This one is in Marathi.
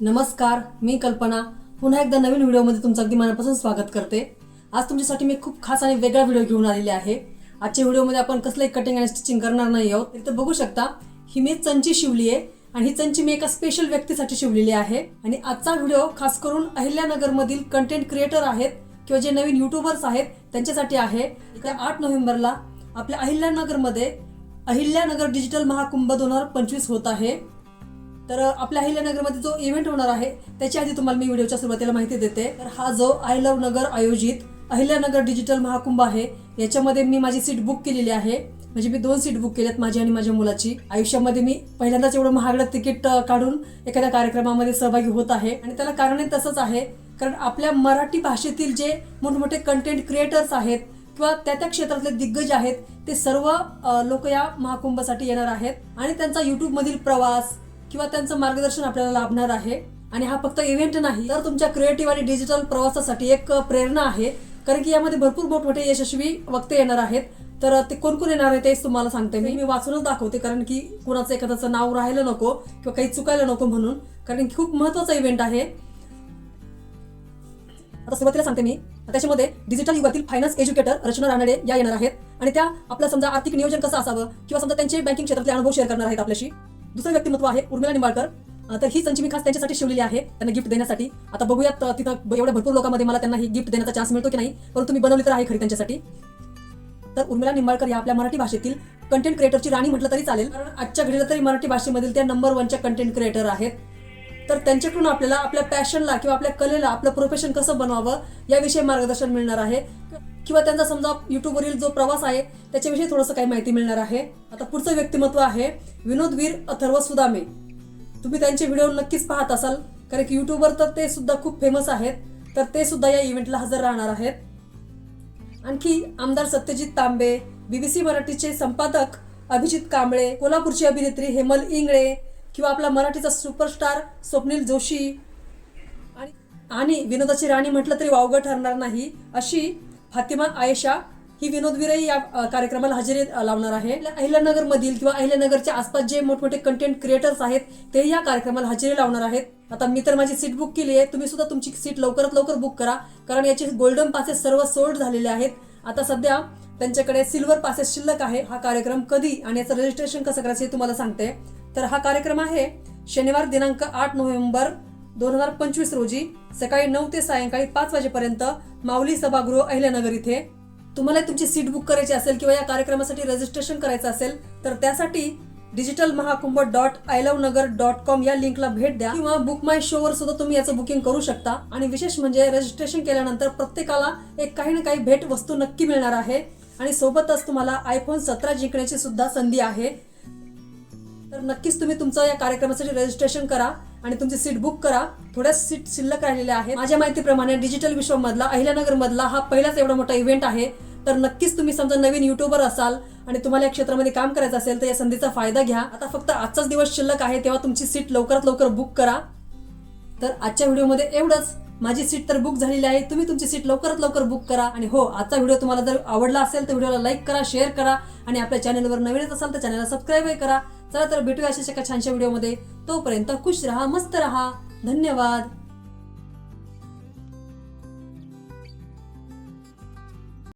नमस्कार मी कल्पना. पुन्हा एकदा नवीन व्हिडिओमध्ये तुमचं अगदी मनापासून स्वागत करते. आज तुमच्यासाठी मी खूप खास आणि वेगळा व्हिडिओ घेऊन आलेले आहे. आजच्या व्हिडिओमध्ये आपण कसलंही कटिंग आणि स्टिचिंग करणार नाही आहोत. इथं बघू शकता ही मी चंची शिवली आहे आणि ही चंची मी एका स्पेशल व्यक्तीसाठी शिवलेली आहे. आणि आजचा व्हिडिओ खास करून अहिल्यानगरमधील कंटेंट क्रिएटर आहेत किंवा जे नवीन युट्यूबर्स आहेत त्यांच्यासाठी आहे. त्या आठ नोव्हेंबरला आपल्या अहिल्यानगरमध्ये अहिल्यानगर डिजिटल महाकुंभ दोन हजार पंचवीस होत आहे. तर आपल्या अहिल्यानगरमध्ये जो इव्हेंट होणार आहे त्याच्या आधी तुम्हाला मी व्हिडिओच्या सुरुवातीला माहिती देते. तर हा जो आय लव्ह नगर आयोजित अहिल्यानगर डिजिटल महाकुंभ आहे याच्यामध्ये मी माझी सीट बुक केलेली आहे. म्हणजे मी दोन सीट बुक केल्यात माझी आणि माझ्या मुलाची. आयुष्यामध्ये मी पहिल्यांदाच एवढं महागडं तिकीट काढून एखाद्या कार्यक्रमामध्ये सहभागी होत आहे. आणि त्याला कारण तसंच आहे कारण आपल्या मराठी भाषेतील जे मोठमोठे कंटेंट क्रिएटर्स आहेत किंवा त्या त्या क्षेत्रातले दिग्गज आहेत ते सर्व लोक या महाकुंभासाठी येणार आहेत. आणि त्यांचा युट्यूबमधील प्रवास किंवा त्यांचं मार्गदर्शन आपल्याला लाभणार आहे. आणि हा फक्त इव्हेंट नाही तर तुमच्या क्रिएटिव्ह आणि डिजिटल प्रवासासाठी एक प्रेरणा आहे. कारण की यामध्ये भरपूर मोठमोठे यशस्वी वक्ते येणार आहेत. तर ते कोण कोण येणार आहे तेच तुम्हाला सांगते मी. मी वाचूनच दाखवते कारण की कुणाचं एखाद्याचं नाव राहायला नको किंवा काही चुकायला नको म्हणून. कारण की खूप महत्त्वाचा इव्हेंट आहे. आता सुरुवातीला सांगते मी. त्याच्यामध्ये डिजिटल युगातील फायनान्स एज्युकेटर रचना रानडे या येणार आहेत. आणि त्या आपलं समजा आर्थिक नियोजन कसं असावं? किंवा समजा त्यांचे बँकिंग क्षेत्रातले अनुभव शेअर करणार आहेत आपल्याशी. दुसरं व्यक्तिमत्व आहे उर्मिला निंबाळकर. तर ही संची मी खास त्यांच्यासाठी शिवलेली आहे त्यांना गिफ्ट देण्यासाठी. आता बघूयात तिथं एवढ्या भरपूर लोकांमध्ये मला त्यांना ही गिफ्ट देण्याचा चान्स मिळतो की नाही परंतु मी बनवली तर आहे खरी त्यांच्यासाठी. तर उर्मिला निंबाळकर या आपल्या मराठी भाषेतील कंटेंट क्रिएटरची राणी म्हटलं तरी चालेल. कारण आजच्या घडीला तरी मराठी भाषेमधील त्या नंबर वनच्या कंटेंट क्रिएटर आहेत. तर त्यांच्याकडून आपल्याला आपल्या पॅशनला किंवा आपल्या कलेला आपलं प्रोफेशन कसं बनवावं याविषयी मार्गदर्शन मिळणार आहे. किंवा त्यांचा समजा युट्यूबवरील जो प्रवास आहे त्याच्याविषयी थोडंसं काही माहिती मिळणार आहे. आता पुढचं व्यक्तिमत्व आहे विनोदवीर अथर्व सुदामे. तुम्ही त्यांचे व्हिडिओ नक्कीच पाहत असाल कारण की युट्यूबवर तर ते सुद्धा खूप फेमस आहेत. तर ते सुद्धा या इव्हेंटला हजर राहणार आहेत. आणखी आमदार सत्यजित तांबे बीबीसी मराठीचे संपादक अभिजित कांबळे कोल्हापूरची अभिनेत्री हेमल इंगळे किंवा आपला मराठीचा सुपरस्टार स्वप्नील जोशी. आणि आणि विनोदाची राणी म्हटलं तरी वावगं ठरणार नाही अशी फातिमा आयशा ही विनोदवीरही या कार्यक्रमाला हजेरी लावणार आहे. अहिल्यानगर मधील किंवा अहिल्यानगरच्या आसपास जे मोठमोठे कंटेंट क्रिएटर्स आहेत ते या कार्यक्रमाला हजेरी लावणार आहेत. आता मी तर माझी सीट बुक केली आहे. तुम्ही सुद्धा तुमची सीट लवकरात लवकर बुक करा. कारण याचे गोल्डन पासेस सर्व सोल्ड झालेले आहेत. आता सध्या त्यांच्याकडे सिल्वर पासेस शिल्लक आहे. हा कार्यक्रम कधी आणि याचं रजिस्ट्रेशन कसं करायचं हे तुम्हाला सांगते. तर हा कार्यक्रम आहे शनिवार दिनांक आठ नोव्हेंबर दोन हजार पंचवीस रोजी सकाळी नऊ ते सायंकाळी पाच वाजेपर्यंत माऊली सभागृह अहिल्यानगर इथे. तुम्हाला तुमची सीट बुक करायची असेल किंवा या कार्यक्रमासाठी रजिस्ट्रेशन करायचं असेल तर त्यासाठी digital Mahakumbh dot I love Nagar dot com या लिंकला भेट द्या किंवा बुक माय शो वर सुद्धा तुम्ही याचं बुकिंग करू शकता. आणि विशेष म्हणजे रजिस्ट्रेशन केल्यानंतर प्रत्येकाला एक काही ना काही भेट वस्तू नक्की मिळणार आहे. आणि सोबतच तुम्हाला आयफोन सतरा जिंकण्याची सुद्धा संधी आहे. तर नक्कीच तुम्ही तुमचं या कार्यक्रमासाठी रजिस्ट्रेशन करा. आणि तुमची सीट बुक करा. थोड्या सीट शिल्लक राहिलेल्या आहेत. माझ्या माहितीप्रमाणे डिजिटल विश्वमधला अहिल्यानगर मधला हा पहिलाच एवढा मोठा इव्हेंट आहे. तर नक्कीच तुम्ही समजा नवीन युट्यूबर असाल आणि तुम्हाला या क्षेत्रामध्ये काम करायचं असेल तर या संधीचा फायदा घ्या. आता फक्त आजचाच दिवस शिल्लक आहे तेव्हा तुमची सीट लवकरात लवकर बुक करा. तर आजच्या व्हिडिओमध्ये एवढंच. माझी सीट तर बुक झालेली आहे. तुम्ही तुमची सीट लवकरात लवकर बुक करा. आणि हो आजचा व्हिडिओ तुम्हाला जर आवडला असेल तर व्हिडिओला लाईक करा शेअर करा आणि आपल्या चॅनलवर नवीनच असाल तर चॅनलला सबस्क्राईबही करा. चला तर भेटूया अशाच एका छानशा व्हिडिओमध्ये. तोपर्यंत खुश रहा मस्त रहा. धन्यवाद.